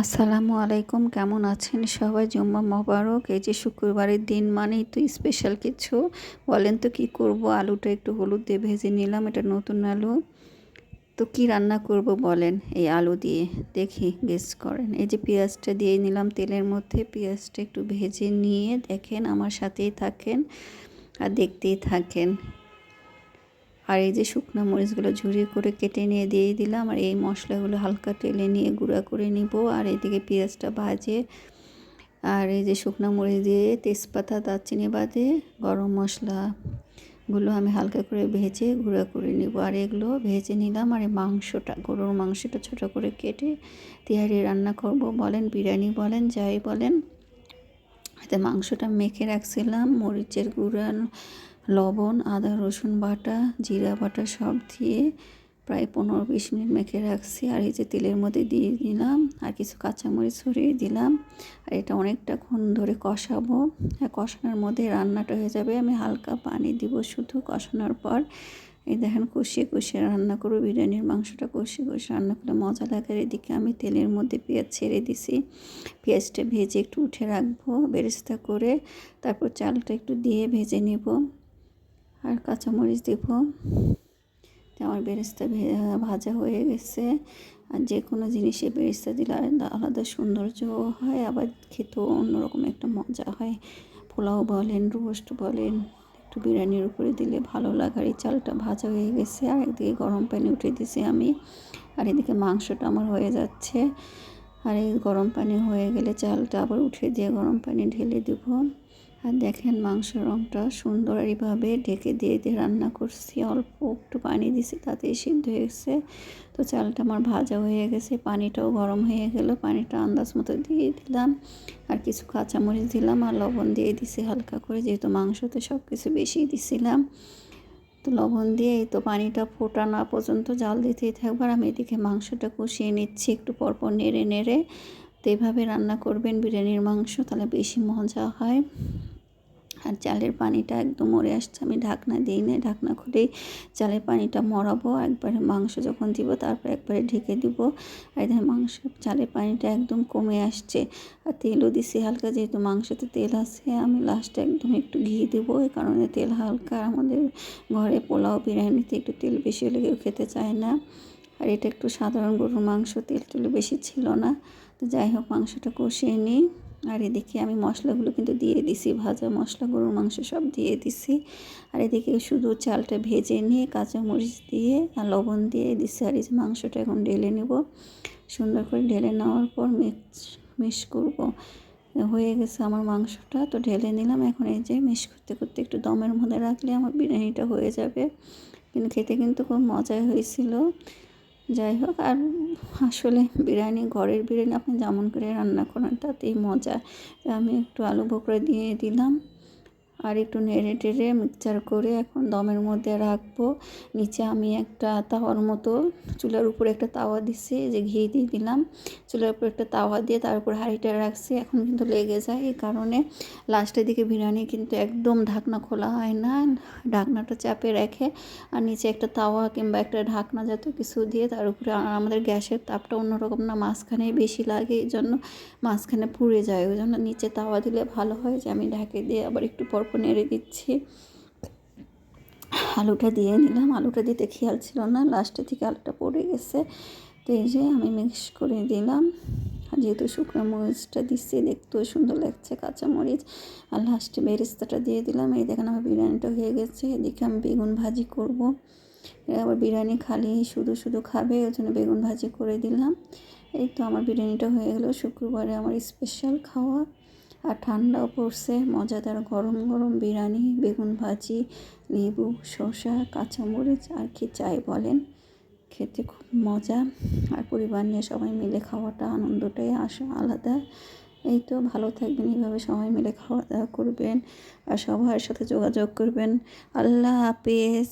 আসসালামু আলাইকুম, কেমন আছেন সবাই? জুম্মা মোবারক, এই যে শুক্রবারের দিন মানেই তো স্পেশাল কিছু। বলেন তো কি করব? আলুটা একটু হলুদ দিয়ে ভেজে নিলাম, এটা নতুন আলু। তো কি রান্না করব বলেন এই আলু দিয়ে? দেখি গেস করেন। এই যে পেঁয়াজটা দিয়ে নিলাম তেলের মধ্যে, পেঁয়াজটা একটু ভেজে নিয়ে দেখেন, আমার সাথেই থাকেন আর দেখতেই থাকেন। আর এই যে শুকনো মরিচগুলো ঝুরিয়ে করে কেটে নিয়ে দিয়ে দিলাম, আর এই মশলাগুলো হালকা তেলে নিয়ে গুঁড়া করে নিব, আর এদিকে পেঁয়াজটা ভাজে, আর এই যে শুকনো মরিচ দিয়ে তেজপাতা, দারচিনি বাদে গরম মশলাগুলো আমি হালকা করে ভেজে গুঁড়া করে নিব, আর এগুলো ভেজে নিলাম, আর এই মাংসটা, গরুর মাংসটা ছোট করে কেটে তেহারি রান্না করব বলেন, বিরিয়ানি বলেন, যাই বলেন। এতে মাংসটা মেখে রাখছিলাম, মরিচের গুঁড়া লবণ, আদা, রসুন বাটা, জিরা বাটা সব দিয়ে প্রায় পনেরো বিশ মিনিট মেখে রাখছি। আর এই যে তেলের মধ্যে দিয়ে দিলাম, আর কিছু কাঁচামরিচ ছড়িয়ে দিলাম। আর এটা অনেকটাক্ষণ ধরে কষাবো। কষানোর মধ্যে রান্নাটা হয়ে যাবে। আমি হালকা পানি দিব শুধু কষানোর পর। এই দেখেন, কষিয়ে কষিয়ে রান্না করব। বিরিয়ানির মাংসটা কষিয়ে কষিয়ে রান্না করলে মজা লাগে। এদিকে আমি তেলের মধ্যে পেঁয়াজ ছেড়ে দিছি। পেঁয়াজটা ভেজে একটু উঠে রাখব বেরেস্তা করে। তারপর চালটা একটু দিয়ে ভেজে নেব। আর কাঁচামরিচ দেব। আমার বেরেস্তা ভাজা হয়ে গেছে। আর যে কোনো জিনিসে বেরেস্তা দিলে আলাদা সৌন্দর্য হয়, আবার খেতেও অন্যরকম একটা মজা হয়। পোলাও বলেন, রোস্ট বলেন, একটু বিরিয়ানির উপরে দিলে ভালো লাগার এই চালটা ভাজা হয়ে গেছে, আর একদিকে গরম পানি উঠে দিছি আমি। আর এদিকে মাংসটা আমার হয়ে যাচ্ছে। আর এই গরম পানি হয়ে গেলে চালটা আবার উঠে দিয়ে গরম পানি ঢেলে দেবো। আর দেখেন মাংসের রঙটা সুন্দর এইভাবে ঢেকে দিয়ে দিয়ে রান্না করছি। অল্প একটু পানি দিছি তাতে সিদ্ধ হয়ে গেছে। তো চালটা আমার ভাজা হয়ে গেছে, পানিটাও গরম হয়ে গেল। পানিটা আন্দাজ মতো দিয়ে দিলাম। আর কিছু কাঁচামরিচ দিলাম আর লবণ দিয়ে দিছি হালকা করে, যেহেতু মাংসতে সব কিছু বেশি দিছিলাম। তো লবণ দিয়ে এই তো পানিটা ফোটা না পর্যন্ত জাল দিতেই থাকবার আমি এদিকে মাংসটা কষিয়ে নিচ্ছি, একটু পরপর নেড়ে নেড়ে। তো এভাবে রান্না করবেন বিরিয়ানির মাংস, তাহলে বেশি মজা হয়। আর চালের পানিটা একদম মরে আসছে। আমি ঢাকনা দিই না ঢাকনা খুলেই চালের পানিটা মরাবো। একবারে মাংস যখন দিব, তারপর একবারে ঢেকে দিব। আর এখানে মাংস, চালের পানিটা একদম কমে আসছে। আর তেলও দিছি হালকা, যেহেতু মাংসতে তেল আছে, আমি লাস্টে একদম একটু ঘি দেবো। এই কারণে তেল হালকা আমাদের ঘরে পোলাও, বিরিয়ানিতে একটু তেল বেশি হলে কেউ খেতে চায় না। আর এটা একটু সাধারণ গরুর মাংস তেল টেল বেশি ছিল না। তো যাই হোক, মাংসটা কষিয়ে নিই। আর এদিকে আমি মশলাগুলো কিন্তু দিয়ে দিছি, ভাজা মশলা, গরুর মাংস সব দিয়ে দিছি। আর এদিকে শুধু চালটা ভেজে নিয়ে কাঁচামরিচ দিয়ে আর লবণ দিয়ে দিছি। আর এই মাংসটা এখন ঢেলে নেব। সুন্দর করে ঢেলে নেওয়ার পর মিক্স মিক্স করব। হয়ে গেছে আমার মাংসটা, তো ঢেলে নিলাম। এখন এই যে মিক্স করতে করতে একটু দমের মধ্যে রাখলে আমার বিরিয়ানিটা হয়ে যাবে। কিন্তু খেতে কিন্তু খুব মজাই হয়েছিল। যাই হোক, আর আসলে বিরিয়ানি, ঘরের বিরিয়ানি আপনি যেমন করে রান্না করেন, তাতেই মজা। আমি একটু আলু বকরা দিয়ে দিলাম। আর একটু নেড়ে টেড়ে মিক্সচার করে এখন দমের মধ্যে রাখব। নিচে আমি একটা তাওয়ার মতো চুলার উপরে একটা তাওয়া দিছি যে ঘি দিয়ে দিলাম। চুলার উপরে একটা তাওয়া দিয়ে তার উপর হাঁড়িটা রাখছি, এখন কিন্তু লেগে যায় এই কারণে। লাস্টের দিকে বিরিয়ানি কিন্তু একদম ঢাকনা খোলা হয় না, ঢাকনাটা চাপে রেখে আর নিচে একটা তাওয়া কিংবা একটা ঢাকনা জাতীয় কিছু দিয়ে তার উপরে আমাদের গ্যাসের তাপটা অন্যরকম না মাঝখানে বেশি লাগে, এই জন্য মাঝখানে পুড়ে যায়। ওই জন্য নিচে তাওয়া দিলে ভালো হয় যে আমি ঢাকে দিয়ে আবার একটু পর নেড়ে দিচ্ছি। আলুটা দিয়ে নিলাম। আলুটা দিতে খেয়াল ছিল না। লাস্টে থেকে আলুটা পড়ে গেছে। তো এই যে আমি মিক্স করে দিলাম। যেহেতু শুকনো মরিচটা দিচ্ছি, দেখতেও সুন্দর লাগছে কাঁচা মরিচ। আর লাস্টে বেরেস্তাটা দিয়ে দিলাম। এই দেখেন আমার বিরিয়ানিটা হয়ে গেছে। এদিকে আমি বেগুন ভাজি করব। আবার বিরিয়ানি খালি শুধু শুধু খাবে, ওই জন্য বেগুন ভাজি করে দিলাম। এই তো আমার বিরিয়ানিটা হয়ে গেলো। শুক্রবারে আমার স্পেশাল খাওয়া। আর ঠান্ডাও পড়ছে, মজাদার গরম গরম বিরিয়ানি, বেগুন ভাজি, লেবু, শসা, কাঁচামরিচ আর কি চাই বলেন? খেতে খুব মজা। আর পরিবার নিয়ে সবাই মিলে খাওয়াটা আনন্দটাই আসা, আলাদা। এই তো, ভালো থাকবেন, এইভাবে সবাই মিলে খাওয়া দাওয়া করবেন। আর সবার সাথে যোগাযোগ করবেন। আল্লাহ হাফেজ।